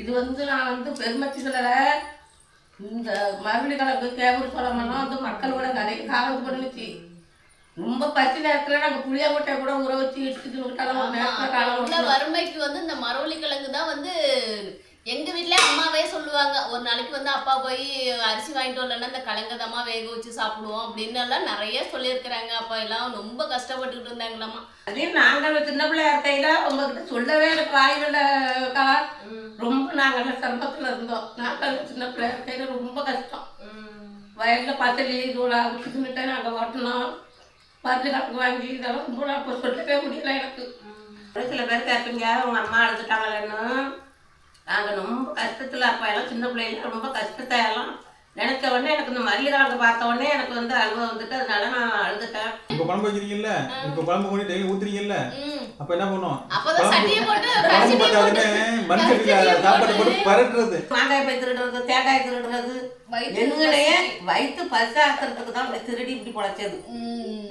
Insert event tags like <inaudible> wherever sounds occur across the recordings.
இது வந்து நான் வந்து சொல்லலை. இந்த மறுபடி கலக்கு கேபூர் சோளமெல்லாம் வந்து மக்களோட நிறைய காலம் பண்ணுச்சு. ரொம்ப பசி நேரத்தில் நாங்கள் புளியாங்கொட்டை கூட உற வச்சு இடிச்சுட்டு காலம். வறுமைக்கு வந்து இந்த மரவள்ளி கிழங்கு தான் வந்து எங்க வீட்ல அம்மாவே சொல்லுவாங்க ஒரு நாளைக்கு வந்து அப்பா போய் அரிசி வாங்கிட்டு வரலன்னா இந்த கிழங்கதம்மா வேக வச்சு சாப்பிடுவோம் அப்படின்னு எல்லாம் நிறைய சொல்லியிருக்கிறாங்க. அப்பா எல்லாம் ரொம்ப கஷ்டப்பட்டுக்கிட்டு இருந்தாங்களாமா. அதே நாங்கள் சின்ன பிள்ளையா இருக்கையில உங்ககிட்ட சொல்லவே எனக்கு வாயில கலா ரொம்ப நாங்கள் சிரமத்தில் இருந்தோம். நாங்கள் சின்ன பிள்ளையா இருக்கையில ரொம்ப கஷ்டம். வயலில் பச்சளி தூளா வச்சுக்கிட்டு நாங்கள் ஓட்டினோம் மருந்து கணக்கு வாங்கி இதெல்லாம் ரொம்ப இப்போ சொல்லவே முடியல எனக்கு. ஒரு சில பேர் கேட்பீங்க உங்க அம்மா அழுதுட்டாங்களேன்னு. நாங்கள் ரொம்ப கஷ்டத்தில் அப்போ எல்லாம் சின்ன பிள்ளைல ரொம்ப கஷ்டத்தை எல்லாம் நினைச்ச உடனே எனக்கு இந்த கணக்கு பார்த்த உடனே எனக்கு வந்து அழுவ வந்துட்டு அதனால நான் அழுதுட்டேன். இப்போ குழம்பு வைக்கிறீங்கல்ல இப்போ குழம்பு கொண்டு டெய்லி ஊத்துறீங்கல்ல. அப்ப என்ன பண்ணும்? அப்பதான் சட்டியை போட்டு குழம்பு போட்டு பார்த்தாலுமே மனுஷனுக்கு சாப்பாடு போட்டு பரட்டுறது. மாங்காய் போய் திருடுறது தேங்காய் திருடுறது வயிற்று எங்களையே வயிற்று பசாக்கிறதுக்கு தான் திருடி இப்படி பொழைச்சது.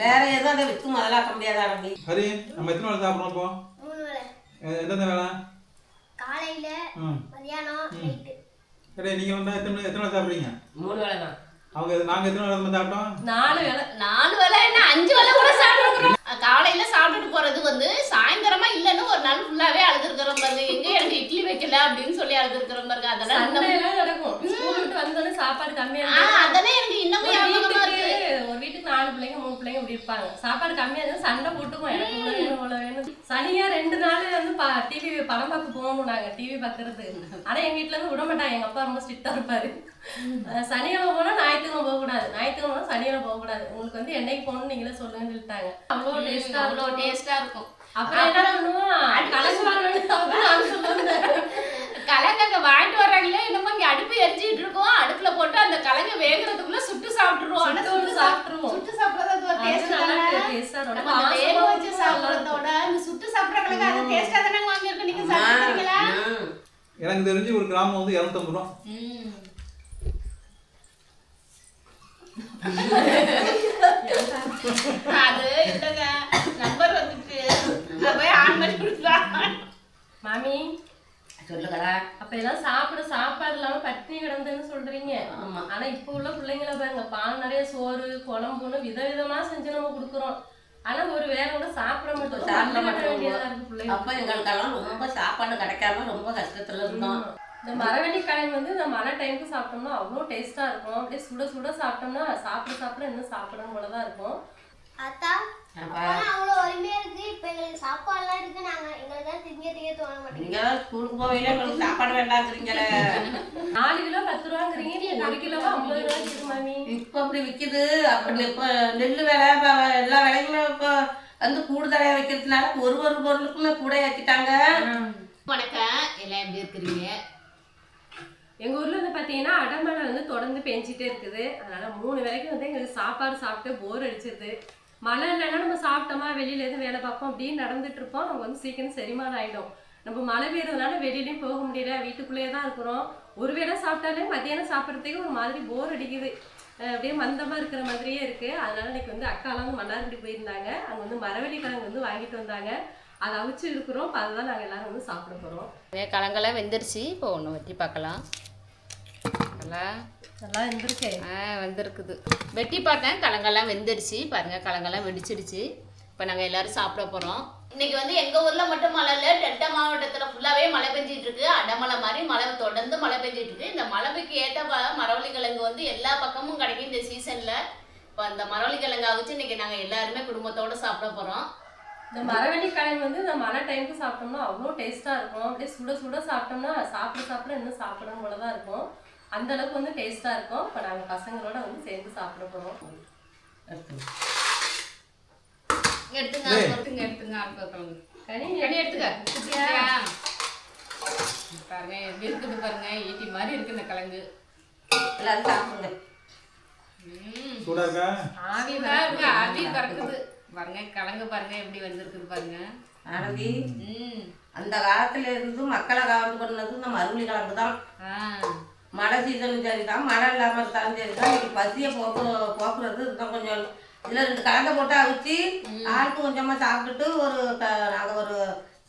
வேற எதுவும் அதை வித்து முதலாக்க முடியாத நம்பி ஹரி நம்ம எத்தனை வேலை சாப்பிடுறோம் இப்போ? மூணு வேளை. எ- எந்தெந்த வேலை காலையில மதியானம் நைட்டு சரி நீங்க வந்து எத்தனை எத்தனை சாப்பிடுறீங்க? மூணு வேலை தான். அவங்க நாங்க எத்தனை நம்ம சாப்பிட்டோம்? நாலு வேலை நாலு வேளை என்ன அஞ்சு வேளை கூட சாப்பிட்டுருக்குறோம். காலையில சாப்பிட்டுட்டு போறது வந்து சாயந்தரமா இல்லைன்னு ஒரு நாள் ஃபுல்லாவே அழுதுருக்கிறோம் பாருங்க. எங்க எனக்கு இட்லி வைக்கல அப்படின்னு சொல்லி அழுதுருக்கிறோம் பாருங்க. அதெல்லாம் நடக்கும். ஸ்கூல் விட்டு வந்தோடனே சாப்பாடு கம்மியா அதெல்லாம் எனக்கு இன்னமும் ஒரு ஞாபகமா வீட்டுக்கு இருக்கு ஒரு வீட்டுக்கு நாலு பிள்ளைங்க இருப்பாங்க சாப்பாடு கம்மியா இருந்தா சண்டை போட்டுக்குவோம் எனக்கு இவ்வளவு வேணும். சனியா ரெண்டு நாள் வந்து டிவி படம் பார்க்க போகணும் நாங்க டிவி பார்க்கறது. ஆனா எங்க வீட்ல இருந்து விட மாட்டாங்க. எங்க அப்பா ரொம்ப ஸ்ட்ரிக்டா இருப்பாரு. சனிக்கிழமை போனா ஞாயிற்றுக்கிழமை போக கூடாது. ஞாயிற்றுக்கிழமை சனிக்கிழமை போக கூடாது. உங்களுக்கு வந்து என்னைக்கு போகணும்னு நீங்களே சொல்லுங்கன்னு சொல்லிட்டாங்க. அவ்வளோ டேஸ்டா அவ்வளோ டேஸ்டா இருக்கும். அப்புறம் என்ன பண்ணுவோம்? அப்படின்னு நான் சொல்லுவேன். கலங்க வாங்கிட்டு வர்றாங்களே என்னமோ இங்க அடுப்பு எரிஞ்சிட்டு இருக்கோம். அடுப்புல போட்டு அந்த கலங்க வேகுறதுக்குள்ள சுட்டு சாப்பிட்டுருவோம். ஆனா சுட்டு சாப்பிட்டுருவோம். சுட்டு சாப்பிடுறது ஒரு டேஸ்ட் நல்லா தானே. நம்ம வேக வச்சு சாப்பிடுறதோட சுட்டு சாப்பிடுற கலங்க அது டேஸ்டா தானே வாங்கியிருக்கோம் நீங்க சாப்பிட்டுருக்கீங்களா ம். எனக்கு தெரிஞ்சு ஒரு கிராமம் வந்து இரநூத்தம்பது ரூபா. ம். அது இல்லைங்க. நம்பர் வந்துட்டு போய் ஆன் பண்ணி கொடுக்கலாம் மாமி சொல்லுங்களா? அப்ப எல்லாம் சாப்பிட சாப்பாடு இல்லாம பட்டினி கிடந்தேன்னு சொல்றீங்க. ஆமா. ஆனா இப்ப உள்ள பிள்ளைங்கள பாருங்க பால் நிறைய சோறு குழம்புன்னு விதவிதமா செஞ்சு நம்ம கொடுக்குறோம். ஆனா ஒரு வேளை கூட சாப்பிட மாட்டோம் சாப்பிட மாட்டோம். அப்ப எங்களுக்கெல்லாம் ரொம்ப சாப்பாடு கிடைக்காம ரொம்ப கஷ்டத்துல இருந்தோம். இந்த மரவள்ளி கிழங்கு வந்து இந்த மழை டைமுக்கு சாப்பிட்டோம்னா அவ்வளோ டேஸ்டா இருக்கும். அப்படியே சுட சுட சாப்பிட்டோம்னா சாப்பிட சாப்பிட இன்னும் சாப்பிடணும் போலதான் இருக்கும். அத்தா அவ்வளோ வறுமையா இருக்கு. இப்ப எங்களுக்கு சாப்பாடுலாம் இருக்கு. நாங்க எங்களுக்கு தான் திங்க திங்க தோண மாட்டேங்குது. நீங்க தான் ஸ்கூலுக்கு போவையில உங்களுக்கு சாப்பாடு வேண்டாங்கிறீங்களே. நாலு கிலோ பத்து ரூபாங்கிறீங்க. நீங்க ஒரு கிலோவா ஐம்பது இருக்கு மாமி. இப்ப அப்படி விக்குது. அப்படி இப்ப நெல் விலை எல்லா விலையுமே இப்ப வந்து கூடுதலையா வைக்கிறதுனால ஒரு ஒரு பொருளுக்குமே கூட ஏற்றிட்டாங்க வணக்கம். எல்லாம் எப்படி இருக்கிறீங்க? எங்க ஊர்ல வந்து பாத்தீங்கன்னா அடமழை வந்து தொடர்ந்து பெஞ்சிட்டே இருக்குது. அதனால மூணு வேளைக்கு வந்து எங்களுக்கு சாப்பாடு சாப்பிட்டு போர் அடிச்சிருது. மழை இல்லைன்னா நம்ம சாப்பிட்டோமா வெளியில எதுவும் வேலை பார்ப்போம் அப்படின்னு நடந்துட்டு இருப்போம். நமக்கு வந்து சீக்கிரம் செரிமானம் ஆயிடும். நம்ம மழை பெய்யறதுனால வெளியிலயும் போக முடியல வீட்டுக்குள்ளேயே தான் இருக்கிறோம். ஒரு வேளை சாப்பிட்டாலே மத்தியானம் சாப்பிட்றதுக்கு ஒரு மாதிரி போர் அடிக்குது. அப்படியே மந்தமா இருக்கிற மாதிரியே இருக்கு. அதனால இன்னைக்கு வந்து அக்காலாம் வந்து மன்னார்குடி போயிருந்தாங்க. அங்க வந்து மரவள்ளி கிழங்கு வந்து வாங்கிட்டு வந்தாங்க. அதை அவிச்சு இருக்கிறோம். இப்போ அதை தான் நாங்கள் எல்லாரும் வந்து சாப்பிட போகிறோம் கலங்கெல்லாம் வெந்துருச்சு. இப்போ ஒன்று வெட்டி பார்க்கலாம். நல்லா நல்லா இருந்திருக்கு ஆ வந்திருக்குது. வெட்டி பார்த்தேன். கலங்கெல்லாம் வெந்துருச்சு பாருங்க கலங்கெல்லாம் வெடிச்சிடுச்சு. இப்போ நாங்கள் எல்லாரும் சாப்பிட போகிறோம் இன்னைக்கு வந்து எங்கள் ஊரில் மட்டும் மழை இல்லை. டெல்டா மாவட்டத்தில் ஃபுல்லாகவே மழை பெஞ்சிட்டு இருக்கு அடமலை மாதிரி மழை தொடர்ந்து மழை பெஞ்சிட்டு இருக்கு இந்த மழைக்கு ஏற்ற மரவள்ளி கிழங்கு வந்து எல்லா பக்கமும் கிடைக்கும் இந்த சீசனில் இப்போ அந்த மரவள்ளி கிழங்கை வச்சு இன்னைக்கு நாங்கள் எல்லாருமே குடும்பத்தோட சாப்பிட போகிறோம் இந்த மரவள்ளி கிழங்கு வந்து இந்த மழை டைமுக்கு சாப்பிட்டோம்னா அவ்வளோ டேஸ்டா இருக்கும். அப்படியே சுட சுட சாப்பிட்டோம்னா சாப்பிட சாப்பிட இன்னும் சாப்பிடணும் போல தான் இருக்கும். அந்த அளவுக்கு வந்து டேஸ்டா இருக்கும். இப்போ நாங்கள் பசங்களோட வந்து சேர்ந்து சாப்பிட போறோம். எடுத்துங்க. எடுத்துங்க எடுத்துங்க கனி கனி எடுத்துக்க? பாருங்க எப்படி இருக்குது பாருங்க. ஈட்டி மாதிரி இருக்கு இந்த கிழங்கு. எல்லாரும் சாப்பிடுங்க. சூடா இருக்கா? ஆவி பறக்குது பாருங்க கிழங்கு பாருங்க எப்படி வந்திருக்குது பாருங்க. ஆனந்தி ம். அந்த காலத்துல இருந்து மக்களை கவர்ந்து பண்ணது இந்த மறுபடி கிழங்கு தான். மழை சீசனும் சரி தான் மழை இல்லாமல் இருந்தாலும் சரி தான் இன்னைக்கு பசியை போக்கு போக்குறது இதுதான் கொஞ்சம் இதில் ரெண்டு கலந்தை போட்டு அவிச்சு ஆளுக்கு கொஞ்சமாக சாப்பிட்டுட்டு ஒரு நாங்கள் ஒரு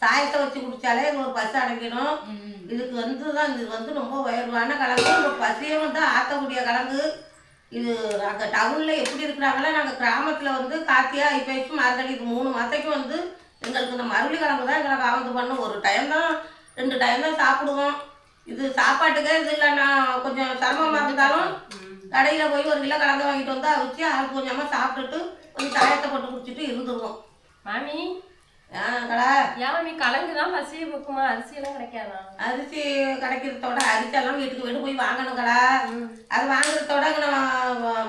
சாயத்தை வச்சு குடிச்சாலே இது ஒரு பசி அடங்கிடும். ம். இதுக்கு வந்து தான் இது வந்து ரொம்ப உயர்வான கிழங்கு நம்ம பசியை வந்து ஆற்றக்கூடிய கிழங்கு இது நாங்கள் டவுனில் எப்படி இருக்கிறாங்களோ நாங்கள் கிராமத்தில் வந்து காத்தியா ஐப்பைக்கு மார்கழி இது மூணு மாதத்துக்கு வந்து எங்களுக்கு இந்த மருளி கிழங்கு தான் எங்களுக்கு ஆவந்து பண்ணும் ஒரு டைம் தான் ரெண்டு டைம் தான் சாப்பிடுவோம். இது சாப்பாட்டுக்கே இது இல்லைன்னா கொஞ்சம் சிரமமாக இருந்தாலும் கடையில் போய் ஒரு கிலோ கிழங்கு வாங்கிட்டு வந்து அவிச்சு ஆள் கொஞ்சமாக சாப்பிட்டுட்டு கொஞ்சம் சாயத்தை போட்டு குடிச்சிட்டு இருந்துருவோம். மாமி? அரிசி கிடைக்கிறதோட அரிசியெல்லாம் வீட்டுக்கு வீடு போய் வாங்கணும் கடை. அது வாங்குறதோட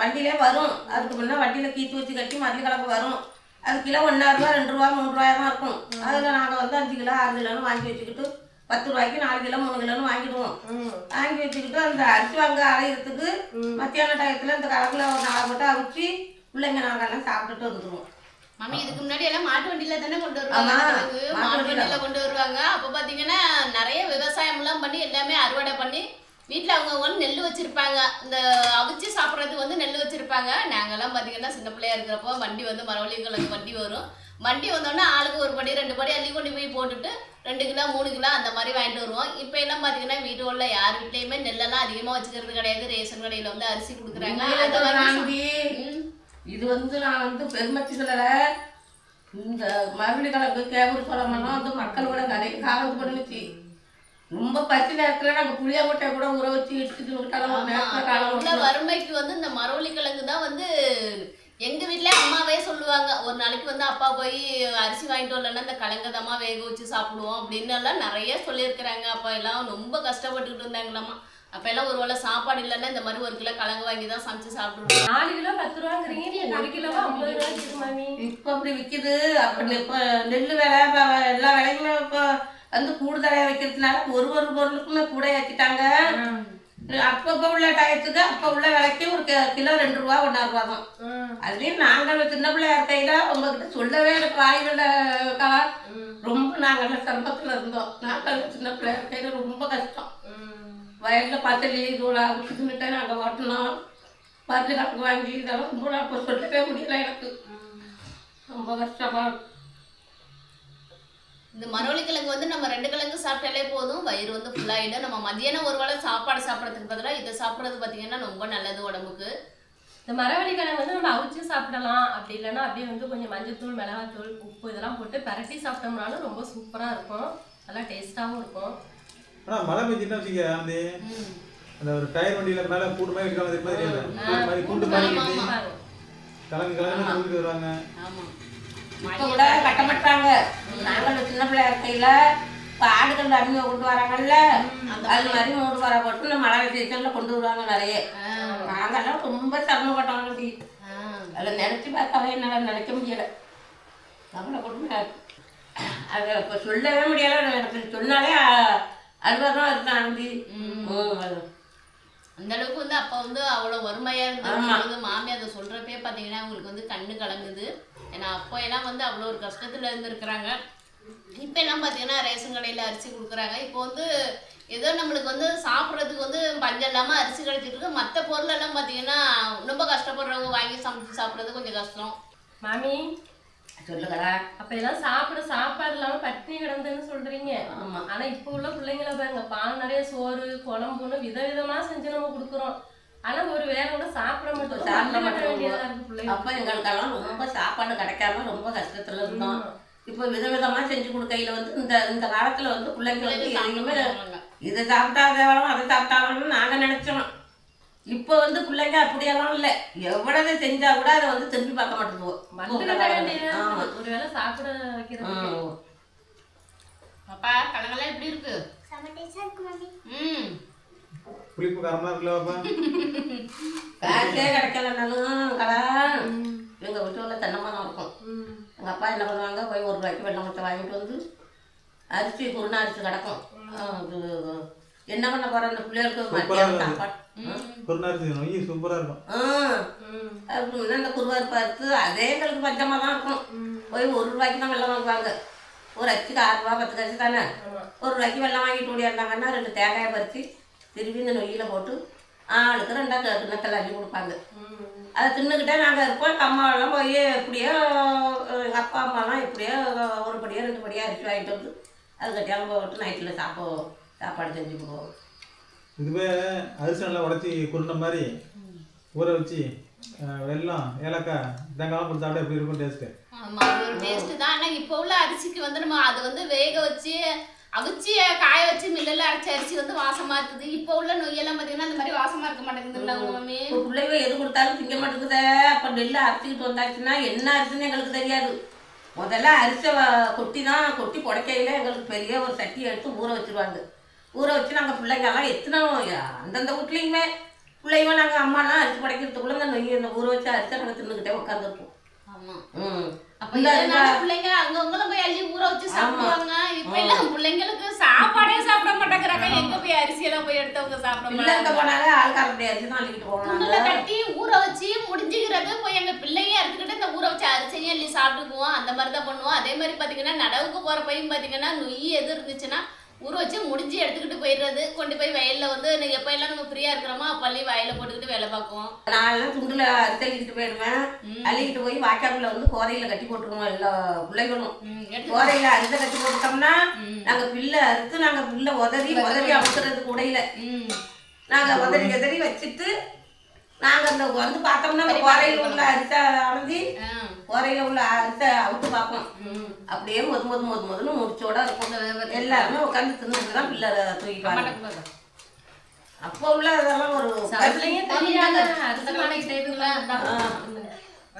வண்டியிலே வரும். அதுக்கு முன்னே வண்டியில் கீத்து வச்சு கட்டி மல்லி கிழங்கு வரும். அது கிலோ ஒன்றாயிரரூவா ரெண்டு ரூபா மூணு ரூபாயா தான் இருக்கும் அதில் நாங்கள் வந்து அஞ்சு கிலோ ஆறு கிலோன்னு வாங்கி வச்சுக்கிட்டு பத்து ரூபாய்க்கு நாலு கிலோ மூணு கிலோன்னு வாங்கிடுவோம். வாங்கி வச்சுக்கிட்டு அந்த அரிசி வாங்க அலையிறதுக்கு மத்தியான டயத்தில் இந்த கலக்குல ஒரு நாலு போட்டு அவிச்சு பிள்ளைங்க நாங்கள் எல்லாம் சாப்பிட்டுட்டு வந்துடுவோம். மம்மி இதுக்கு முன்னாடி எல்லாம் மாட்டு வண்டியில தானே கொண்டு வருவாங்க. மாட்டு வண்டியில. கொண்டு வருவாங்க. அப்ப பாத்தீங்கன்னா நிறைய விவசாயம் எல்லாம் பண்ணி எல்லாமே அறுவடை பண்ணி வீட்டுல அவங்க வந்து நெல் வச்சிருப்பாங்க. இந்த அவிச்சு சாப்பிட்றதுக்கு வந்து நெல் வச்சிருப்பாங்க. நாங்கெல்லாம் பாத்தீங்கன்னா சின்ன பிள்ளையா இருக்கிறப்போ வண்டி வந்து மரவள்ளி கிழங்கு வண்டி வரும். வண்டி வந்தோடனே ஆளுக்கு ஒரு படி ரெண்டு படி அள்ளி கொண்டு போய் போட்டுட்டு ரெண்டு கிலோ மூணு கிலோ அந்த மாதிரி வாங்கிட்டு வருவோம். இப்போ எல்லாம் பாத்தீங்கன்னா வீட்டு உள்ள யார் வீட்லயுமே நெல்லெல்லாம் அதிகமா வச்சுக்கிறது கிடையாது. ரேஷன் கடையில வந்து அரிசி கொடுக்குறாங்க. இது வந்து நான் வந்து பெருமத்தி சொல்லலை. இந்த மறுபடி கிழங்கு கேபூர் சோளமெல்லாம் வந்து மக்களோட நிறைய காலம் பண்ணுச்சு ரொம்ப பசி நேரத்தில் நாங்கள் புளியாங்கொட்டையை கூட உற வச்சு நேரத்தில் காலம். வறுமைக்கு வந்து இந்த மரவள்ளி கிழங்கு தான் வந்து எங்க வீட்ல அம்மாவே சொல்லுவாங்க ஒரு நாளைக்கு வந்து அப்பா போய் அரிசி வாங்கிட்டு வரலன்னா இந்த கிழங்கதமா வேக வச்சு சாப்பிடுவோம் அப்படின்னு எல்லாம் நிறைய சொல்லியிருக்கிறாங்க. அப்பா எல்லாம் ரொம்ப கஷ்டப்பட்டுக்கிட்டு இருந்தாங்களாமா. அப்ப எல்லாம் ஒரு வேளை சாப்பாடு இல்லைன்னா இந்த மாதிரி ஒரு கிலோ கிழங்கு வாங்கி தான் சமைச்சு சாப்பிடுவோம். நாலு கிலோ பத்து ரூபாங்கிறீங்க ஒரு கிலோவா ஐம்பது ரூபா இருக்குது மாமி. இப்போ அப்படி விற்கிது அப்படி இப்போ நெல் விலை எல்லா விலையுமே இப்போ வந்து கூடுதலையாக வைக்கிறதுனால ஒரு ஒரு பொருளுக்குமே கூட ஏற்றிட்டாங்க அப்பப்போ உள்ள டயத்துக்கு அப்போ உள்ள விலைக்கு ஒரு கிலோ ரெண்டு ரூபா ஒன்றா ரூபா தான். அதுலேயும் நாங்கள் சின்ன பிள்ளையா இருக்கையில் உங்ககிட்ட சொல்லவே எனக்கு வாய்வில் கலா ரொம்ப நாங்கள் சிரமத்தில் இருந்தோம். நாங்கள் சின்ன பிள்ளையா இருக்கையில் ரொம்ப கஷ்டம். வயலில் பத்தலி தூளா வச்சுக்கிட்டு நாங்கள் ஓட்டினோம் பத்து கணக்கு வாங்கி இதெல்லாம் ரொம்ப இப்போ சொல்லவே முடியல எனக்கு. ரொம்ப கஷ்டமா இருக்கு. இந்த மரவள்ளி கிழங்கு வந்து நம்ம ரெண்டு கிழங்கு சாப்பிட்டாலே போதும். வயிறு வந்து ஃபுல்லாகிடும் நம்ம மதியானம் ஒரு வேளை சாப்பாடு சாப்பிட்றதுக்கு பதிலாக இதை சாப்பிட்றது பார்த்தீங்கன்னா ரொம்ப நல்லது உடம்புக்கு. இந்த மரவள்ளி கிழங்கு வந்து நம்ம அவிச்சு சாப்பிடலாம். அப்படி இல்லைன்னா அப்படியே வந்து கொஞ்சம் மஞ்சத்தூள் மிளகாத்தூள் உப்பு இதெல்லாம் போட்டு பரட்டி சாப்பிட்டோம்னாலும் ரொம்ப சூப்பரா இருக்கும். நல்லா டேஸ்டாவும் இருக்கும். ஆனால் மழை பெஞ்சிட்டா வச்சுக்க அந்த அந்த ஒரு டயர் வண்டியில் மேலே கூட்டு மாதிரி இருக்காங்க மாதிரி கூண்டு மாதிரி கட்டி கிழங்கு கிழங்கு வருவாங்க. ஆமாம் இப்போ கூட கட்ட மாட்டாங்க. நாங்கள் சின்ன பிள்ளையா இருக்கையில் இப்போ ஆடுகள் அருமையை கொண்டு வராங்கல்ல அது மாதிரி மூணு வர போட்டு மழை சீசனில் கொண்டு வருவாங்க நிறைய. நாங்கெல்லாம் ரொம்ப சிரமப்பட்டோம் அப்படி. அதில் நினச்சி பார்த்தாவே என்னால் நினைக்க முடியலை. நம்மளை கொடுமை அதை இப்போ சொல்லவே முடியலை. எனக்கு சொன்னாலே அழுவா தான் இருந்தான் அந்தி அந்த அளவுக்கு வந்து அப்ப வந்து அவ்வளவு வறுமையா ஆமா. இருந்தது மாமி அதை சொல்றப்பே பாத்தீங்கன்னா உங்களுக்கு வந்து கண்ணு கலங்குது. ஏன்னா அப்போ எல்லாம் வந்து அவ்வளோ ஒரு கஷ்டத்துல இருந்திருக்கிறாங்க. இப்போ எல்லாம் பாத்தீங்கன்னா ரேஷன் கடையில அரிசி கொடுக்குறாங்க. இப்போ வந்து ஏதோ நம்மளுக்கு வந்து சாப்பிட்றதுக்கு வந்து பஞ்சம் இல்லாம அரிசி கிடைச்சிட்டு இருக்கு. மற்ற பொருள் எல்லாம் பாத்தீங்கன்னா ரொம்ப கஷ்டப்படுறவங்க வாங்கி சமைச்சு சாப்பிட்றது கொஞ்சம் கஷ்டம். மாமி சொல்லுங்களா. அப்ப எல்லாம் சாப்பிட சாப்பாடு இல்லாம பட்டினி கிடந்ததுன்னு சொல்றீங்க. ஆமா. ஆனா இப்ப உள்ள பிள்ளைங்களை பாருங்க. பால் நிறைய சோறு குழம்புன்னு விதவிதமா செஞ்சு நம்ம கொடுக்குறோம். ஆனா ஒரு வேளை கூட சாப்பிட மாட்டோம் சாப்பிட மாட்டோம். அப்போ எங்களுக்கெல்லாம் ரொம்ப சாப்பாடு கிடைக்காம ரொம்ப கஷ்டத்துல இருந்தோம். இப்போ விதவிதமா செஞ்சு கொடுக்கையில வந்து இந்த இந்த காலத்துல வந்து பிள்ளைங்க வந்து. இதை சாப்பிட்டா தேவலாம் அதை சாப்பிட்டாலும் நாங்க நினைச்சோம். இப்போ வந்து பிள்ளைங்க அப்படியெல்லாம் இல்லை. எவ்வளவு செஞ்சா கூட அதை வந்து திரும்பி பார்க்க மாட்டேங்குவோம். ஒரு வேளை சாப்பிட வைக்கிறது. அப்பா கலங்கெல்லாம் எப்படி இருக்கு? ம். புளிப்பு காரமாக இருக்குல்ல பாப்பா? காசே கிடைக்கலனாலும் கடா. எங்க வீட்டுல தென்னை மரம் இருக்கும். எங்க அப்பா என்ன பண்ணுவாங்க போய் ஒரு ரூபாய்க்கு வெள்ளம் முட்டை வாங்கிட்டு வந்து அரிசி குருணா அரிசி கிடக்கும். அது என்ன பண்ண போற அந்த பிள்ளைகளுக்கு குருநாரிசி நொய் சூப்பராக இருக்கும். அந்த குருவார் பார்த்து அதே எங்களுக்கு பஞ்சமாக தான் இருக்கும். போய் ஒரு ரூபாய்க்கு தான் வெள்ளம் வாங்குவாங்க. ஒரு அச்சுக்கு ஆறு ரூபா பத்து காசு தானே? ஒரு ரூபாய்க்கு வெள்ளம் வாங்கிட்டு ஓடியாந்தாங்கன்னா ரெண்டு தேங்காயை பறித்து திருப்பி இந்த நொய்யில் போட்டு ஆளுக்கு ரெண்டா க- கிண்ணத்தில் அள்ளி கொடுப்பாங்க. அதை தின்னுக்கிட்டே நாங்கள் இருப்போம். அம்மாவெல்லாம் போய் எப்படியோ எங்கள் அப்பா அம்மாலாம் எப்படியோ ஒரு படியோ ரெண்டு படியோ அரிசி வாங்கிட்டு வந்து அது கட்டியாலும் போட்டு நைட்டில் சாப்பிடுவோம் சாப்பாடு செஞ்சு போடுவோம் இதுவே அரிசி நல்லா உடச்சி குருண்ட மாதிரி ஊற வச்சு வெல்லம் ஏலக்காய் தேங்காய் போட்டு சாப்பிட்டா எப்படி இருக்கும் டேஸ்ட்டு ஆமா அது ஒரு டேஸ்ட் தான். ஆனா இப்போ உள்ள அரிசிக்கு வந்து நம்ம அதை வந்து வேக வச்சு அவிச்சு காய வச்சு மில்லில் அரைச்ச அரிசி வந்து வாசமா இருக்குது. இப்போ உள்ள நொய்யெல்லாம் பார்த்தீங்கன்னா அந்த மாதிரி வாசமா இருக்க மாட்டேங்குதுல்ல உங்க பிள்ளைங்க எது கொடுத்தாலும் திங்க மாட்டேங்குதே. அப்போ நெல் அரைச்சிக்கிட்டு வந்தாச்சுன்னா என்ன அரிசின்னு எங்களுக்கு தெரியாது. முதல்ல அரிசை வ- கொட்டி தான் கொட்டி புடைக்கையில எங்களுக்கு பெரிய ஒரு சட்டியை எடுத்து ஊற வச்சிருவாங்க. ஊற வச்சு நாங்கள் பிள்ளைங்கெல்லாம் எத்தனை அந்தந்த வீட்லேயுமே. பிள்ளைங்க நாங்கள் அம்மாலாம் அரிசி புடைக்கிறதுக்குள்ள இந்த நொய்யை இந்த ஊற வச்சு அரிசை நாங்கள் தின்னுக்கிட்டே உட்காந்துருப்போம் ஆமா. ம். அப்ப பிள்ளைங்க அங்கவங்களும் போய் அள்ளி ஊற வச்சு சாப்பிடுவாங்க. இப்ப அரிசி எல்லாம் போய் எடுத்தவங்க சாப்பிட பிள்ளைங்க போனாங்க ஆள்காரப்படி அரிசி தான் துண்டுல போனாங்க கட்டி ஊற வச்சு முடிஞ்சுக்கிறது போய் எங்க பிள்ளைங்க எடுத்துக்கிட்டு இந்த ஊற வச்சு அரிசியும் அள்ளி சாப்பிட்டுக்குவோம். அந்த மாதிரி தான் பண்ணுவோம். அதே மாதிரி பாத்தீங்கன்னா நடவுக்கு போற பையன் பாத்தீங்கன்னா நொய் எது இருந்துச்சுன்னா ஊற வச்சு முடிஞ்சு எடுத்துக்கிட்டு போயிடுறது. கொண்டு போய் வயல்ல வந்து எப்ப எல்லாம் நம்ம ஃப்ரீயா இருக்கிறோமோ அப்பள்ளி வயல்ல போட்டுக்கிட்டு வேலை பார்க்குவோம் நான்லாம் துண்டுல அரிசி அள்ளிக்கிட்டு போயிடுவேன் அள்ளிக்கிட்டு போய் வாய்க்காக்குள்ள வந்து கோரையில கட்டி போட்டுருவோம் எல்லா பிள்ளைகளும். கோரையில அரிசி கட்டி போட்டுட்டோம்னா நாங்க பில்லை அறுத்து நாங்க பில்லை உதறி உதறி அமுத்துறதுக்கு உடையில. ம். நாங்க உதறி உதறி வச்சுட்டு நாங்க அந்த வந்து பார்த்தோம்னா அந்த கோரையில உள்ள அரிசை ஆ. கோரையில உள்ள அரிசை அவுத்து பார்ப்போம். அப்படியே மொது மொது மொது மொதுன்னு முடிச்சோட இருக்கும் எல்லாருமே உட்காந்து தின்னுட்டு தான் பிள்ளை வராங்க. அப்போ உள்ள அதெல்லாம் ஒரு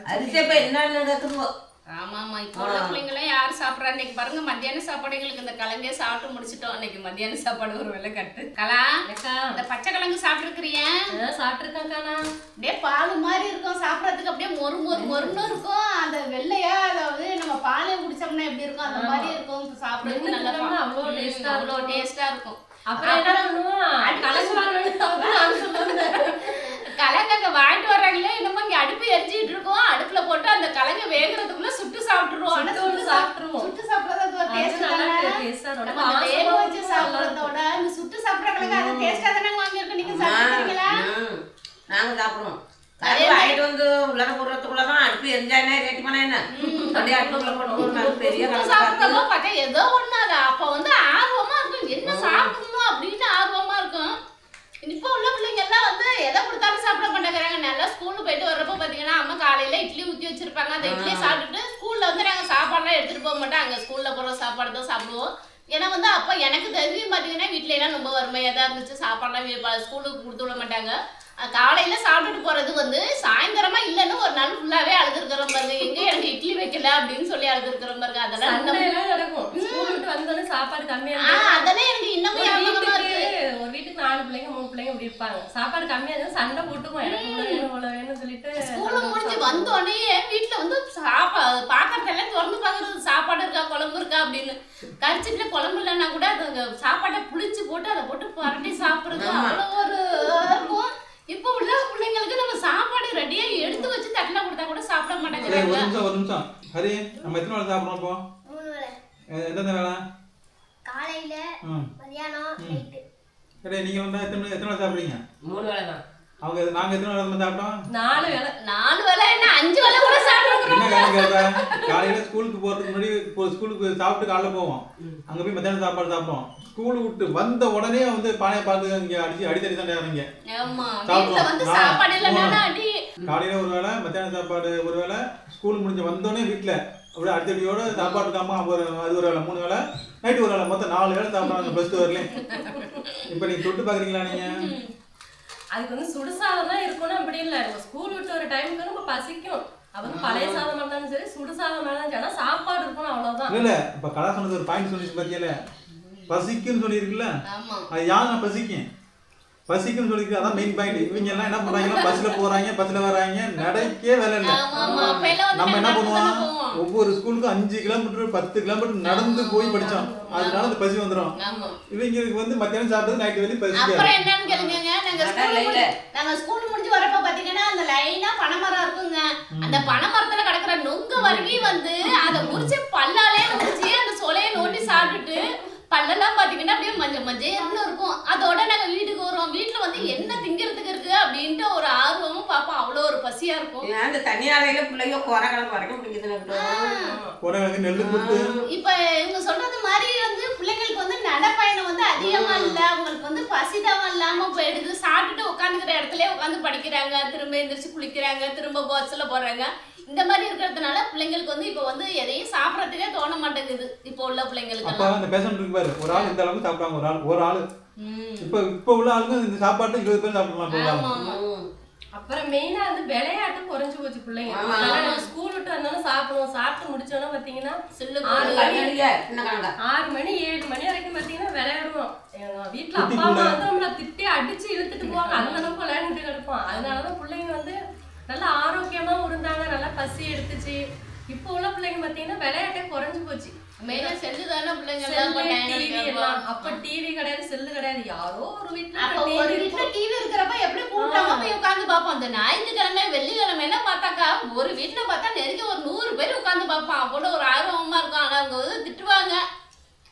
அரிசி இப்ப என்னன்னு கத்துக்குவோ ஆமா ஆமா இப்போ உள்ள பிள்ளைங்களாம் யார் சாப்பிட்றா? இன்னைக்கு பாருங்க மத்தியான சாப்பாடு எங்களுக்கு இந்த கிழங்கே சாப்பிட்டு முடிச்சிட்டோம். இன்னைக்கு மத்தியான சாப்பாடு ஒரு வேளை கட்டு. கலா இந்த பச்சை கிழங்கு சாப்பிட்டுருக்கிறியா? சாப்பிட்டுருக்காக்கா நான் அப்படியே பால் மாதிரி இருக்கும். சாப்பிட்றதுக்கு அப்படியே மொறு மொறு மொறுன்னு இருக்கும். அந்த வெள்ளையா அதாவது நம்ம பாலே குடிச்சோம்னா எப்படி இருக்கும்? அந்த மாதிரி இருக்கும். நல்லா அவ்வளோ அவ்வளோ டேஸ்டா இருக்கும். அப்புறம் என்ன பண்ணுவோம்? கலந்து வாங்கணும் சொல்லுவேன் கலங்க வாங்கிட்டு வர்றாங்களே என்னமோ இங்க அடுப்பு எரிஞ்சிட்டு இருக்கோம். அடுப்புல போட்டு அந்த கலங்க வேகுறதுக்குள்ள சுட்டு சாப்பிட்டுருவோம். ஆனா சுட்டு சாப்பிட்டுருவோம். சுட்டு சாப்பிடுறது ஒரு டேஸ்ட் தானே? நம்ம வேக வச்சு சாப்பிடுறதோட இந்த சுட்டு சாப்பிடுறாங்களே அது டேஸ்டா தானே வாங்கியிருக்கோம் நீங்க சாப்பிடுறீங்களா. நாங்க சாப்பிடுவோம். வாங்கிட்டு வந்து உள்ளர போடுறதுக்குள்ளதான் அடுப்பு எரிஞ்சானே ரேட்டி பண்ண என்ன? அப்படியே அடுப்புக்குள்ள போட்டு நல்ல பெரிய பார்த்து ஏதோ ஒண்ணு அது. அப்ப வந்து ஆர்வமா இருக்கும் என்ன சாப்பிடணும் அப்படின்னு ஆர்வமா இருக்கும் இப்போ உள்ள பிள்ளைங்க எல்லாம் வந்து எதை கொடுத்தாலும் சாப்பிட மாட்டேங்கிறாங்க. நல்லா ஸ்கூலுக்கு போயிட்டு வர்றப்போ பாத்தீங்கன்னா அம்மா காலையில இட்லி ஊத்தி வச்சிருப்பாங்க. அந்த இட்லியை சாப்பிட்டுட்டு ஸ்கூல்ல வந்து நாங்க சாப்பாடுலாம் எடுத்துட்டு போக மாட்டோம். அங்க ஸ்கூல்ல போடுற சாப்பாடு தான் சாப்பிடுவோம். ஏன்னா வந்து அப்ப எனக்கு தெரியும் பாத்தீங்கன்னா வீட்ல எல்லாம் ரொம்ப வறுமையா தான் இருந்துச்சு. சாப்பாடுலாம் ஸ்கூலுக்கு கொடுத்து விட மாட்டாங்க. காலையில சாப்பிட்டுட்டு போறது வந்து சாயந்தரமா இல்லைன்னு ஒரு நாள் ஃபுல்லாவே அழுதுருக்கிறோம் பாருங்க. எங்க எனக்கு இட்லி வைக்கல அப்படின்னு சொல்லி அழுதுருக்கிறோம் பாருங்க. அதெல்லாம் நடக்கும். சாப்பாடு கம்மியா அதெல்லாம் எனக்கு இன்னமும் ஞாபகமா இருக்கு ஒரு வீட்டுக்கு நாலு பிள்ளைங்க இருப்பாங்க. சாப்பாடு கம்மியா இருந்தா சண்டை போட்டுக்குவோம். எனக்கு இவ்வளவு வேணும் இவ்வளவு வேணும்னு சொல்லிட்டு ஸ்கூல்ல முடிஞ்சு வந்த உடனே வீட்டுல வந்து சாப்பா பாக்கிறதெல்லாம் திறந்து பாக்குறது சாப்பாடு இருக்கா குழம்பு இருக்கா அப்படின்னு. கரிச்சிட்டுல குழம்பு இல்லைன்னா கூட அது சாப்பாட்டை புளிச்சு போட்டு அதை போட்டு பரட்டி சாப்பிடுறது. அவ்வளோ ஒரு இருக்கும் இப்போ உள்ள பிள்ளைங்களுக்கு நம்ம சாப்பாடு ரெடியா எடுத்து வச்சு தட்டில கொடுத்தா கூட சாப்பிட சரி ஒரு மாட்டேங்கிறாங்க நிமிஷம் ஒரு நிமிஷம். ஹரி நம்ம எத்தனை வேலை சாப்பிட்றோம் இப்போ? மூணு வேளை. எ- எந்தெந்த வேலை காலையில மதியானம் நைட்டு சரி நீங்கள் வந்து எத்தனை எத்தனை வேலை சாப்பிட்றீங்க? மூணு வேலை தான். அவங்க நாங்கள் எத்தனை வேலை சாப்பிட்டோம்? நாலு வேலை நாலு வேலை என்ன அஞ்சு வேலை கூட சாப்பிடுறோம் என்ன காரணம் கேட்பேன் காலையில ஸ்கூலுக்கு போறதுக்கு முன்னாடி ஸ்கூலுக்கு சாப்பிட்டு காலைல போவோம். அங்க போய் மத்தியானம் சாப்பாடு சாப்பிடுவோம். ஸ்கூல் விட்டு வந்த உடனே வந்து பானையை பார்த்து இங்க அடிச்சு அடித்தடி தான் இறங்க ஆமா வந்து சாப்பாடு. அடி. காலையில ஒரு வேளை மத்தியானம் சாப்பாடு ஒரு வேளை ஸ்கூல் முடிஞ்சு வந்தோடனே வீட்டுல அப்படியே அடித்தடியோட சாப்பாடு இருக்காம ஒரு அது ஒரு வேளை மூணு வேளை நைட்டு ஒரு வேளை மொத்தம் நாலு வேளை சாப்பிட்றாங்க ப்ளஸ் டூ வரலையும் இப்போ நீங்க தொட்டு பாக்குறீங்களா நீங்க? அதுக்கு வந்து சுடுசாதம் தான் இருக்கணும் அப்படி இல்லை. ஸ்கூல் விட்டு ஒரு டைமுக்கு நம்ம பசிக்கும். அவங்க பழைய சாதம் இருந்தாலும் சரி சுடுசாதம் இருந்தாலும் சரி. ஆனா சாப்பாடு இருக்கணும் அவ்வளவுதான். இல்ல இல்ல. இப்ப கலா சொன்னது ஒரு பாயிண்ட் சொல்லிச்சு பாத்தியல? பசிக்குன்னு சொல்லியிருக்குல்ல? ஆமா. அது யாருங்க பசிக்கும்? பசிக்குன்னு சொல்லிருக்கு அதான் மெயின் பாயிண்ட் இவங்க எல்லாம் என்ன பண்றாங்கன்னா பஸ்ல போறாங்க பஸ்ல வராங்க நடைக்கே வேலை இல்லை. நம்ம என்ன பண்ணுவோம். ஒவ்வொரு ஸ்கூலுக்கும் அஞ்சு கிலோமீட்டர் பத்து கிலோமீட்டர் நடந்து போய் படிச்சோம் அதனால அந்த பசி வந்துடும் ஆமா. இவங்களுக்கு வந்து மத்தியானம் சாப்பிட்டது நைட்டு என்னன்னு கேளுங்க நாங்க ஸ்கூல் முடிஞ்சு வரப்ப பாத்தீங்கன்னா அந்த லைனா பனைமரம் இருக்குங்க. அந்த பனைமரத்துல கிடக்குற நொங்க வரைக்கும் வந்து அதை முறிச்சு பல்லாலே முறிச்சு அந்த சொலைய நோண்டி சாப்பிட்டுட்டு பல்லெல்லாம் பாத்தீங்கன்னா அப்படியே மஞ்சள் மஞ்சள்னு இருக்கும். அதோட நாங்க வீட்டுக்கு வருவோம். வீட்டுல வந்து என்ன திங்கிறதுக்கு இருக்கு அப்படின்ட்டு ஒரு ஆர்வமும் பார்ப்போம். அவ்வளோ ஒரு பசி பசியா இருக்கும். தண்ணி ஆலையில பிள்ளைங்க குறை கிழங்கு வரைக்கும் பிடிக்குதுன்னு உடனே நெல்லு இப்ப இவங்க சொல்றது மாதிரி வந்து பிள்ளைங்களுக்கு வந்து நடைப்பயணம் வந்து அதிகமா இல்ல. அவங்களுக்கு வந்து பசிதாமம் இல்லாம போயிடுது. சாப்பிட்டுட்டு உட்காந்துக்கிற இடத்துல உட்காந்து படிக்கிறாங்க. திரும்ப எந்திரிச்சு குளிக்கிறாங்க. திரும்ப பஸ்ல போறாங்க. இந்த மாதிரி இருக்கிறதுனால பிள்ளைங்களுக்கு வந்து இப்ப வந்து எதையும் சாப்பிடறதுக்கே தோண மாட்டேங்குது. இப்போ உள்ள பிள்ளைங்களுக்கு அப்ப அந்த பேஷண்ட் இருக்கு பாரு ஒரு ஆள் இந்த அளவுக்கு சாப்பிட்டாங்க ஒரு ஆள் ஒரு ஆள். இப்ப இப்ப உள்ள ஆளுங்க இந்த சாப்பாட்டு இருபது பேர் சாப்பிடலாம் அப்புறம் மெயினா வந்து விளையாட்டு குறைஞ்சு போச்சு பிள்ளைங்க. ஸ்கூல் விட்டு வந்தாலும் சாப்பிடுவோம். சாப்பிட்டு முடிச்சோன்னா பாத்தீங்கன்னா சில்லு ஆறு மணி ஏழு மணி வரைக்கும் பாத்தீங்கன்னா விளையாடுவோம். எங்க வீட்டுல அப்பா அம்மா. வந்து நம்மள திட்டி அடிச்சு இழுத்துட்டு போவாங்க. அந்த அளவுக்கு விளையாண்டுட்டு கிடப்போம். அதனாலதான் பிள்ளைங்க வந்து நல்லா ஆரோக்கியமா இருந்தாங்க நல்லா பசி எடுத்துச்சு. இப்போ உள்ள பிள்ளைங்க பாத்தீங்கன்னா விளையாட்டே குறைஞ்சு போச்சு. மெயினா செல்லு தானே பிள்ளைங்க டிவி. எல்லாம். அப்ப டிவி கிடையாது செல்லு கிடையாது. யாரோ ஒரு வீட்டுல அப்ப டிவி ஒரு வீட்டுல டிவி இருக்கிறப்ப எப்படி கூட்டமா போய் உட்கார்ந்து பார்ப்போம். அந்த ஞாயிற்றுக்கிழமை வெள்ளிக்கிழமை எல்லாம் பார்த்தாக்கா ஒரு வீட்டுல பார்த்தா நெருங்கி ஒரு நூறு பேர் உட்கார்ந்து பார்ப்பான். அவ்வளோ ஒரு ஆர்வமா இருக்கும். ஆனா அவங்க வந்து திட்டுவாங்க.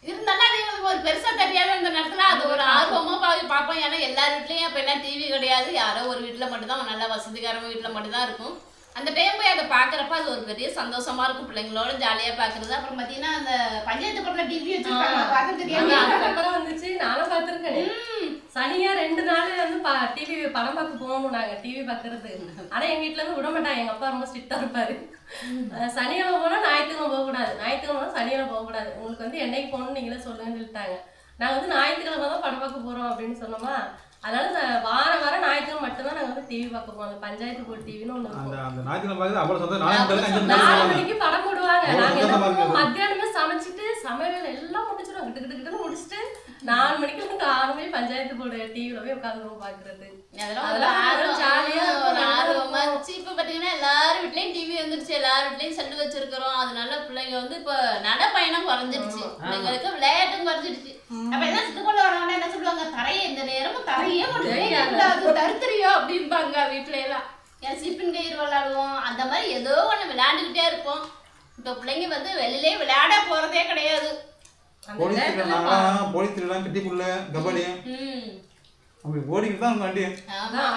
இருந்தாலும் அது எங்களுக்கு ஒரு பெருசா தெரியாது அந்த நேரத்துல அது ஒரு ஆர்வமா போய் பார்ப்போம். ஏன்னா எல்லார் வீட்லயும் அப்ப எல்லாம் டிவி கிடையாது. யாரோ ஒரு வீட்டுல மட்டும்தான் நல்ல வசதிக்காரங்க வீட்டுல மட்டும்தான் இருக்கும். அந்த டைம் போய் அதை பாக்குறப்ப அது ஒரு பெரிய சந்தோஷமா இருக்கும். பிள்ளைங்களோட ஜாலியா பாக்குறது அப்புறம் பாத்தீங்கன்னா அந்த பஞ்சாயத்து பக்கத்துல டிவி வச்சிருக்காங்க. பார்க்க ஆமா, தெரியாம அதுக்கப்புறம் வந்துச்சு. நானும் பார்த்திருக்கேன். சனியா ரெண்டு நாள் வந்து டிவி படம் பார்க்க போகணும் நாங்க டிவி பார்க்கறது. ஆனா எங்க வீட்ல இருந்து விட மாட்டாங்க எங்க அப்பா ரொம்ப ஸ்ட்ரிக்டா இருப்பாரு. சனிக்கிழமை போனா ஞாயிற்றுக்கிழமை போக கூடாது ஞாயிற்றுக்கிழமை சனிக்கிழமை போக கூடாது உங்களுக்கு வந்து என்னைக்கு போகணும்னு நீங்களே சொல்லுங்கன்னு சொல்லிட்டாங்க. நாங்க வந்து ஞாயிற்றுக்கிழமை தான் படம் பார்க்க போறோம் அப்படின்னு சொன்னோமா? அதனால வாரம் வாரம் ஞாயிற்றுக்கிழமை மட்டும்தான் நாங்க வந்து டிவி பார்க்க போவோம் பஞ்சாயத்து போர்டு டிவின்னு ஒண்ணு நாலு. மணிக்கு படம் போடுவாங்க. நாங்க. மத்தியானமே சமைச்சிட்டு சமையல் எல்லாம் முடிச்சிடும் கிட்டு கிட்டு கிட்டு முடிச்சுட்டு நாலு மணிக்கு ஆறு மணி பஞ்சாயத்து போர்டு டிவில போய் உட்காந்துருவோம் பாக்குறது. இப்ப பாத்தீங்கன்னா எல்லார் வீட்லயும் டிவி வந்துருச்சு. எல்லார் வீட்லயும் செல்லு வச்சிருக்கிறோம். அதனால பிள்ளைங்க வந்து இப்ப நடைப்பயணம் குறைஞ்சிருச்சு. பிள்ளைங்களுக்கு விளையாட்டும் குறைஞ்சிருச்சு. அப்ப என்ன சித்துக்குள்ள வரவங்க என்ன சொல்லுவாங்க? தரையை இந்த நேரமும் தரையே கொண்டு போய் கூடாது தருத்துறியோ அப்படிம்பாங்க வீட்டுல எல்லாம். ஏன் சிப்பின் கயிறு விளையாடுவோம். அந்த மாதிரி ஏதோ ஒண்ணு விளையாண்டுக்கிட்டே இருப்போம். இப்ப பிள்ளைங்க வந்து வெளியிலே விளையாட போறதே கிடையாது. கபடி அப்படி ஓடிக்கிட்டு தான் வண்டி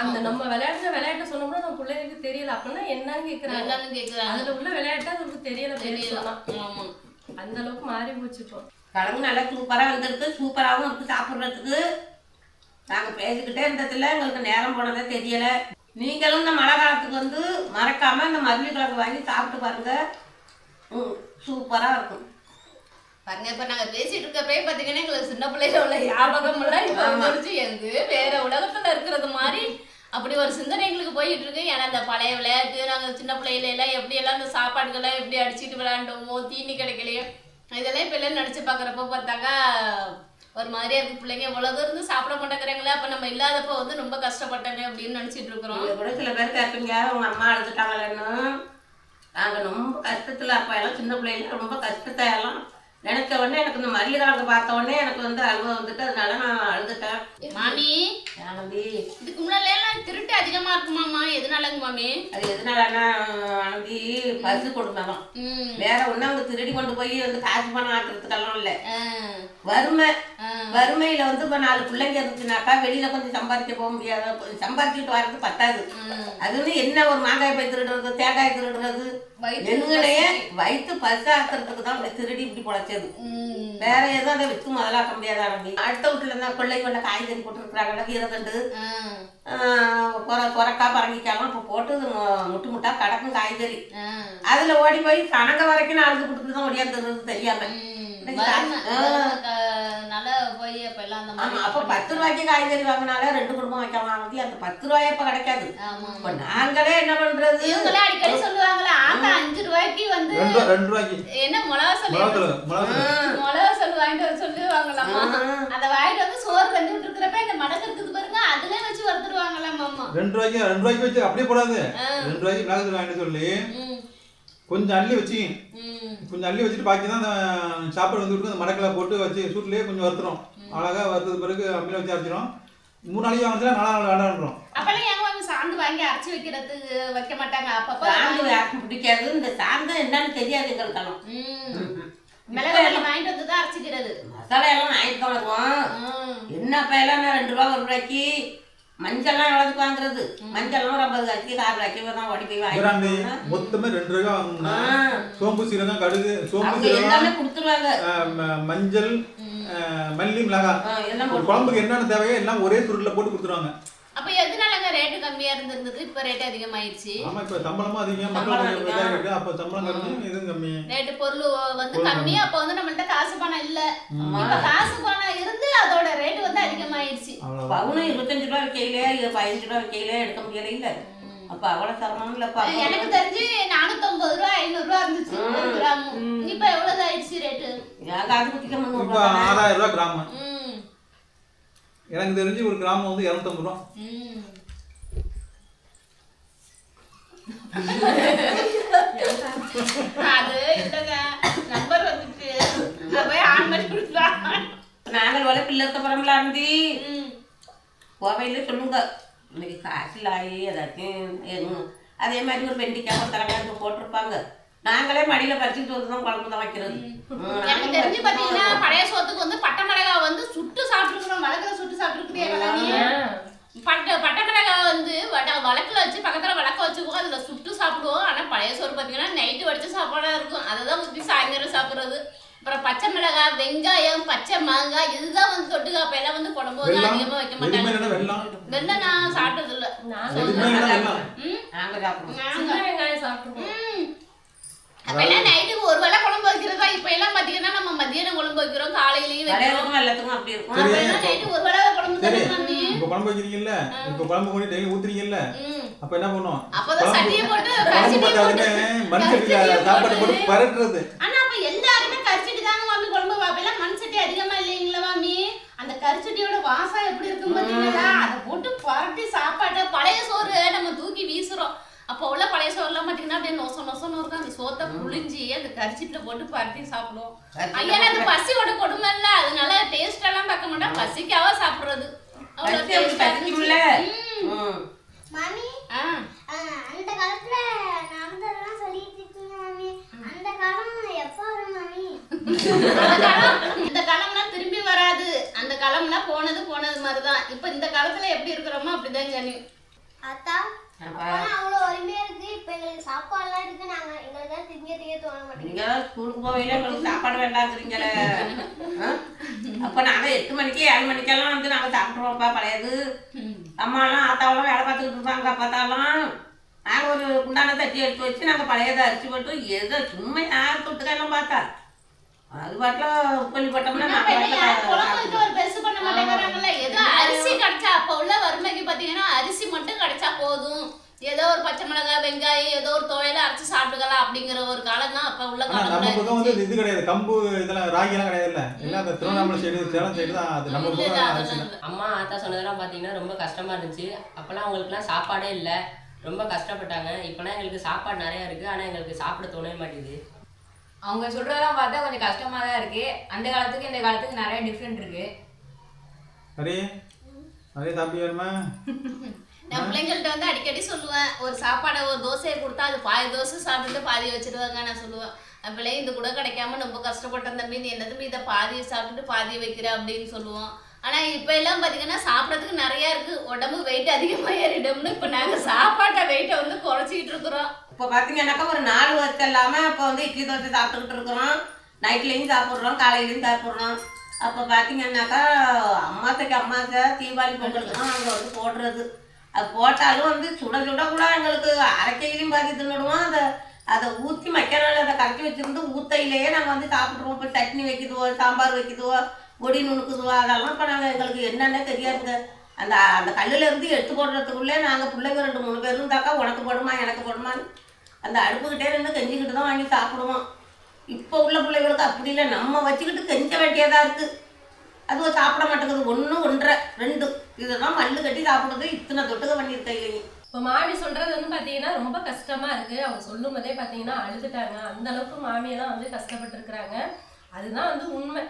அந்த நம்ம விளையாடுற விளையாட்டு சொன்னோம்னா நம்ம பிள்ளைங்களுக்கு தெரியல. அப்படின்னா என்னன்னு கேக்குறாங்க. என்னன்னு கேக்குறாங்க. அதுல உள்ள விளையாட்டு அதுக்கு தெரியல அந்த அளவுக்கு மாறி போச்சு இப்போ. கிழங்கு நல்லா சூப்பராக வந்திருக்கு. சூப்பராகவும் இருக்குது சாப்பிட்றதுக்கு. நாங்கள் பேசிக்கிட்டே இருந்ததில்ல. எங்களுக்கு நேரம் போனதே தெரியலை. நீங்களும் இந்த மழை காலத்துக்கு வந்து மறக்காமல் இந்த மல்லி கிழங்கு வாங்கி சாப்பிட்டு பாருங்க. ம் சூப்பராக இருக்கும். பாருங்க இப்ப நாங்க பேசிட்டு இருக்கப்பே பாத்தீங்கன்னா எங்களுக்கு சின்ன பிள்ளையில உள்ள ஞாபகம் எல்லாம் இப்ப வந்துருச்சு. எனக்கு வேற உலகத்துல இருக்கிறது மாதிரி அப்படி ஒரு சிந்தனை எங்களுக்கு போயிட்டு இருக்கு ஏன்னா இந்த பழைய விளையாட்டு நாங்க சின்ன பிள்ளையில எல்லாம் எப்படி எல்லாம் இந்த சாப்பாடுகள்லாம் எப்படி அடிச்சிட்டு விளையாண்டோமோ தீனி கிடைக்கலையோ இதெல்லாம் இப்ப எல்லாம் நினைச்சு பாக்குறப்ப பார்த்தாக்கா ஒரு மாதிரியா இருக்கு. பிள்ளைங்க இவ்வளவு இருந்து சாப்பிட மாட்டேங்கிறாங்களே அப்ப நம்ம இல்லாதப்ப வந்து ரொம்ப கஷ்டப்பட்டோமே அப்படின்னு நினைச்சிட்டு இருக்கிறோம். கூட சில பேர் கேட்பீங்க உங்கள் அம்மா அழுதுட்டாங்களேன்னு. நாங்கள் ரொம்ப கஷ்டத்தில் அப்போ எல்லாம் சின்ன பிள்ளைல ரொம்ப கஷ்டத்தை எல்லாம் நினைச்ச உடனே எனக்கு இந்த கிழங்கு பார்த்த உடனே எனக்கு வந்து அழுவ வந்துட்டு அதனால நான் அழுதுட்டேன். மாமி ஆனந்தி இதுக்கு முன்னால திருட்டு அதிகமா இருக்குமாமா எதனாலங்க மாமி? அது எதனாலன்னா ஆனந்தி பசு கொடுமைதான் ம். வேற ஒன்றும் அவங்க திருடி கொண்டு போய் வந்து காசு பணம் ஆக்குறதுக்கெல்லாம் இல்லை. வறுமை. வறுமையில வந்து இப்போ நாலு பிள்ளைங்க இருந்துச்சுனாக்கா வெளியில கொஞ்சம் சம்பாதிக்க போக முடியாது. கொஞ்சம் சம்பாதிச்சுட்டு வரது பத்தாது. அதுன்னு என்ன ஒரு மாங்காய் பை திருடுறது தேங்காய் திருடுறது? எங்களையே வயிற்று பசு ஆக்குறதுக்கு தான் திருடி இப்படி பொழைச்சது. வேற எதுவும் அதை வித்து முதலாக்க முடியாது ஆனந்தி அடுத்த வீட்டுல இருந்தா கொள்ளை கொண்ட காய்கறி போட்டுருக்குறாங்கல்ல கீரைத்தண்டு புறக்கா பரங்கிக்காலாம் இப்போ போட்டு முட்டு முட்டா கிடக்கும் காய்கறி. அதுல ஓடி போய் கணக்க வரைக்கும் நான் அழுது கொடுத்துட்டு தான் ஓடியாந்துருது தெரியாம. அப்ப பத்து ரூபாய்க்கு காய்கறி வாங்கினாலே ரெண்டு குடும்பம் வைக்கலாம். ஆனந்தி அந்த பத்து ரூபாய் இப்ப கிடைக்காது. நாங்களே என்ன பண்றது? அடிக்கடி சொல்லுவாங்களே ஆத்தா அஞ்சு ரூபாய்க்கு வந்து ரெண்டு ரெண்டு ரூபாய்க்கு. என்ன மிளகா சொல்லி மிளகா சொல்லு வாங்கிட்டு வர சொல்லுவாங்களாமா அதை வாங்கிட்டு வந்து சோறு விட்டுருக்கிறப்ப இந்த மடக்கு இருக்குது பாருங்க அதுலயே வச்சு வறுத்துருவாங்களாம் அம்மா ரெண்டு ரூபாய்க்கு ரெண்டு ரூபாய்க்கு வச்சு அப்படியே போடாது. ரெண்டு ரூபாய்க்கு வாங்கிட்டு சொல்லி. ம். கொஞ்சம் அள்ளி வச்சு. ம். கொஞ்சம் அள்ளி வச்சுட்டு பாக்கி தான் அந்த சாப்பாடு வந்து விட்டு அந்த மடக்கில் போட்டு வச்சு சூட்லேயே கொஞ்சம் வறுத்துறோம் அழகா வறுத்தது பிறகு அம்மியில் வச்சு அரைச்சிரும். மூணு நாளைக்கு வாங்கினா நாலு நாள் வாங்கி சாந்து வாங்கி அரைச்சு வைக்கிறதுக்கு வைக்க மாட்டாங்க. அப்பப்போ சாந்து யாருக்கும் பிடிக்காது? இந்த சாந்து என்னன்னு தெரியாது எங்களுக்கெல்லாம் ம். மிளகாய் வாங்கிட்டு வந்து தான் அரைச்சிக்கிறது. மசாலா எல்லாம் ஆயிரத்தி வருவோம் ம். என்ன நான் ரெண்டு ரூபா ஒரு ரூபாய்க்கு? மஞ்சள்லாம் எவ்வளவுக்கு வாங்குறது? மஞ்சள்லாம் ஒரு ஐம்பது காய்ச்சி கால் காய்ச்சி தான் ஓடி போய் வாங்கிட்டு மொத்தமே ரெண்டு ரூபா வாங்கணும்னா. சோம்பு சீரகம் கடுகு சோம்பு அவங்க எல்லாமே சீரகம் கொடுத்துருவாங்க மஞ்சள் மல்லி மிளகாய். குழம்புக்கு என்னென்ன தேவையோ எல்லாம் ஒரே சுருட்டில் போட்டு கொடுத்துருவாங்க. அப்ப எதனாலங்க ரேட்டு கம்மியா இருந்திருந்தது? இப்ப ரேட் அதிகமாயிருச்சு. ஆமா இப்ப சம்பளமும் அதிகம் மக்கள் அப்ப சம்பளம் கம்மி இதுவும் கம்மி ரேட்டு பொருள் வந்து கம்மி. அப்ப வந்து நம்மள்ட்ட காசு பணம் இல்ல. ஆமா. இப்ப காசு பணம் இருந்து அதோட ரேட் வந்து அதிகமாயிருச்சு. பவுனும் இருபத்தஞ்சு ரூபா வைக்கையில இது பதினஞ்சு ரூபா வைக்கையில எடுக்க முடியல இல்ல. அப்ப அவ்வளவு சிரமம் இல்லப்பா எனக்கு தெரிஞ்சு நானூத்தொன்பது ரூபா ஐநூறு ரூபா இருந்துச்சு ஒரு கிராம். இப்ப எவ்வளவு ஆயிடுச்சு ரேட்டு ரூபா. ஆறாயிரம் ரூபாய் கிராமம் எனக்கு தெரிஞ்சு ஒரு கிராமம் வந்து இரநூத்தம்பது ரூபா. அது இல்லைங்க நம்பர் வந்துச்சு போய் ஆன் பண்ணி கொடுக்கலாம் நாங்கள் வர பிள்ளை இருந்து சொல்லுங்க. இன்னைக்கு காய்ச்சல் ஆகி ஏதாச்சும் அதே மாதிரி ஒரு வெண்டிக்காய் ஒரு போட்டிருப்பாங்க. நாங்களே மடியில பறிச்சுட்டு வந்து தான் குழம்பு தான் வைக்கிறது. எனக்கு தெரிஞ்சு பாத்தீங்கன்னா. பழைய சோத்துக்கு வந்து பட்டை மிளகாய் வந்து சுட்டு சாப்பிட்டுருக்கணும் வழக்கில் சுட்டு சாப்பிட்டுருக்கிறியா கலானி பட்டை பட்டை மிளகாய் வந்து வட வழக்கில் வச்சு பக்கத்தில் வழக்க வச்சுக்குவோம் அதில் சுட்டு சாப்பிடுவோம். ஆனால் பழைய சோறு பார்த்தீங்கன்னா நைட்டு வடிச்ச சாப்பாடாக இருக்கும். அதை தான் ஊற்றி சாயந்தரம் சாப்பிட்றது. அப்புறம் பச்சை மிளகாய் வெங்காயம் பச்சை மாங்காய் இதுதான் வந்து தொட்டுக்க அப்ப எல்லாம் வந்து குழம்பு வந்து அதிகமாக வைக்க மாட்டாங்க. வெள்ளம். நான் சாப்பிட்டது இல்லை நாங்க எதுவுமே இல்லைன்னா வெல்லம் ம். நாங்க சாப்பிடுவோம். சின்ன வெங்காயம் சாப்பிட்டுருக்கோம் ம். அப்ப எல்லாம் நைட்டுக்கு ஒரு வேளை குழம்பு வைக்கிறதா? இப்ப எல்லாம் பாத்தீங்கன்னா நம்ம மதியானம் குழம்பு வைக்கிறோம் காலையிலயும் வைக்கிறோம். அப்படி இருக்கும். நைட்டு ஒரு வேளை குழம்பு சரி. தானே மம்மி இப்ப குழம்பு வைக்கிறீங்கல்ல? இப்ப குழம்பு கொண்டு டெய்லி ஊத்துறீங்கல்ல? ம். அப்ப என்ன பண்ணும்? அப்பதான் சட்டியை போட்டு குழம்பு கரிசட்டியை போட்டு பார்த்தாலுமே மண் சட்டியில சாப்பாடு போட்டு பரட்டுறது. ஆனா அப்ப எல்லாருமே கரிசட்டி தாங்க மாமி குழம்பு வைப்பெல்லாம் மண் சட்டி அதிகமா இல்லைங்களா மாமி? அந்த கரிசட்டியோட வாசம் எப்படி இருக்கும் பாத்தீங்களா? அதை போட்டு பரட்டி சாப்பாட்டை பழைய சோறு நம்ம அப்போ உள்ள பழைய சோறுலாம் பாத்தீங்கன்னா அப்படியே நொச நொசன்னு இருக்கும் அந்த சோத்தை புழிஞ்சி அந்த கரிசட்டில போட்டு பரட்டி சாப்பிடுவோம். ஐயா அது பசியோட கொடுமை இல்ல அதனால டேஸ்ட் எல்லாம் பார்க்க மாட்டோம். பசிக்காக சாப்பிடுறது. அவ்வளவு பசி அப்படி taste ஆ பசிக்கும்ல. இருந்துச்சு. ம். ம். மாமி ஆ. ஆஹ், அந்த காலத்துல நடந்ததெல்லாம் சொல்லிட்டு இருக்கீங்க மாமி. அந்த காலம் எப்போ வரும் மாமி? அந்த காலம் இந்த காலம்லாம் திரும்பி வராது. அந்த காலம்லாம் போனது போனது மாதிரிதான். இப்ப இந்த காலத்துல எப்படி இருக்கிறோமோ அப்படிதான் ஜனி அத்தா அவ்வளோ வறுமையா இருக்கு இப்ப எங்களுக்கு சாப்பாடுலாம் இருக்கு. நாங்க எங்களுக்கு தான் திங்க திங்க தோண மாட்டேங்குது. நீங்க ஸ்கூலுக்கு போவையில உங்களுக்கு சாப்பாடு வேண்டாங்கிறீங்களே? <laughs> அப்ப நாங்க எட்டு மணிக்கு ஏழு மணிக்கெல்லாம் வந்து நாங்க சாப்பிட்ருவோம்ப்பா பழையது. அம்மாலாம் ஆத்தாவெல்லாம் வேலை பார்த்துக்கிட்டு இருப்பாங்க பார்த்தாலாம் நாங்கள் ஒரு குண்டான தட்டி எடுத்து வச்சு நாங்கள் பழையதை அரிசி போட்டு ஏதோ சும்மா யார் தொட்டுக்கெல்லாம் பார்த்தா. அது பாட்டில் உப்பள்ளி போட்டோம்னா அரிசி கிடைச்சா அப்ப உள்ள வறுமைக்கு பாத்தீங்கன்னா அரிசி மட்டும் கிடைச்சா போதும். ஏதோ ஒரு பச்சை மிளகாய் வெங்காயம் ஏதோ ஒரு துவையில அரைச்சு சாப்பிட்டுக்கலாம் அப்படிங்கிற ஒரு காலம் தான் அப்ப உள்ள ஆனா நம்ம காலம் பக்கம் வந்து இது கிடையாது. கம்பு இதெல்லாம் ராகி எல்லாம் கிடையாது இல்ல எல்லாம் அந்த திருவண்ணாமலை சைடு சேலம் சைடு தான் அது. நம்ம பக்கம். அம்மா ஆத்தா சொன்னதெல்லாம் பார்த்தீங்கன்னா ரொம்ப கஷ்டமா இருந்துச்சு. அப்போல்லாம் அவங்களுக்குலாம் சாப்பாடே இல்லை. ரொம்ப கஷ்டப்பட்டாங்க. இப்போலாம் எங்களுக்கு சாப்பாடு நிறையா இருக்குது ஆனால் எங்களுக்கு சாப்பிட தோணவே மாட்டேங்குது. அவங்க சொல்றதெல்லாம் பார்த்தா கொஞ்சம் கஷ்டமா தான் இருக்கு. அந்த காலத்துக்கு இந்த காலத்துக்கு நிறைய டிஃப்ரெண்ட் இருக்கு. ஹரி ஹரி தம்பி வேணுமா? <laughs> நான் பிள்ளைங்கள்ட்ட வந்து அடிக்கடி சொல்லுவேன். ஒரு சாப்பாடை ஒரு தோசையை கொடுத்தா அது பாதி தோசை சாப்பிட்டுட்டு பாதி வச்சிருவாங்க நான் சொல்லுவேன். என் பிள்ளை இது கூட கிடைக்காம ரொம்ப கஷ்டப்பட்டேன் தம்பி. நீ என்ன தம்பி இதை பாதியை சாப்பிட்டுட்டு பாதியை வைக்கிற அப்படின்னு சொல்லுவோம். ஆனா இப்ப எல்லாம் பாத்தீங்கன்னா சாப்பிடறதுக்கு நிறைய இருக்கு. உடம்பு வெயிட் அதிகமா ஏறிடும்னு இப்ப நாங்க சாப்பாட்டை வெயிட்டை வந்து குறைச்சிக்கிட்டு இருக்கிறோம். இப்போ பார்த்தீங்கன்னாக்கா ஒரு நாலு வருஷம் இல்லாமல் இப்போ வந்து இட்லி தோசை சாப்பிட்டுக்கிட்டு இருக்கிறோம். நைட்லேயும் சாப்பிட்றோம் காலையிலையும் சாப்பிட்றோம். அப்போ பார்த்தீங்கன்னாக்கா அம்மாசைக்கு அம்மாசை தீபாவளி பொங்கலுக்கு தான் அங்கே வந்து போடுறது. அது போட்டாலும் வந்து சுட சுட கூட எங்களுக்கு அரைக்கையிலையும் பாதி தின்னுடுவோம். அதை அதை ஊற்றி மக்கள் அதை கரைச்சி வச்சுருந்து ஊத்தையிலேயே நாங்கள் வந்து சாப்பிட்ருவோம் இப்போ சட்னி வைக்குதுவோ சாம்பார் வைக்குதுவோ பொடி நுணுக்குதுவோ அதெல்லாம் இப்போ நாங்கள் எங்களுக்கு என்னென்ன தெரியாதுங்க. அந்த அந்த கல்லுலேருந்து எடுத்து போடுறதுக்குள்ளே நாங்கள் பிள்ளைங்க ரெண்டு மூணு பேரும் தாக்கா உனக்கு போடுமா எனக்கு போடுமான்னு அந்த அடுப்புக்கிட்டே நின்று கெஞ்சிக்கிட்டு தான் வாங்கி சாப்பிடுவோம். இப்போ உள்ள பிள்ளைகளுக்கு அப்படி இல்லை. நம்ம வச்சுக்கிட்டு கெஞ்ச வேண்டியதாக இருக்குது அதுவும் சாப்பிட மாட்டேங்குது. ஒன்று ஒன்றரை ரெண்டு. இதெல்லாம் மல்லு கட்டி சாப்பிடுறது இத்தனை தொட்டுக்க பண்ணியிருக்கையிலேயே இப்போ மாமி சொல்றது வந்து பார்த்தீங்கன்னா ரொம்ப கஷ்டமா இருக்கு. அவங்க சொல்லும் போதே பார்த்தீங்கன்னா அழுதுட்டாங்க. அந்த அளவுக்கு மாமியெல்லாம் வந்து கஷ்டப்பட்டு அதுதான் வந்து உண்மை.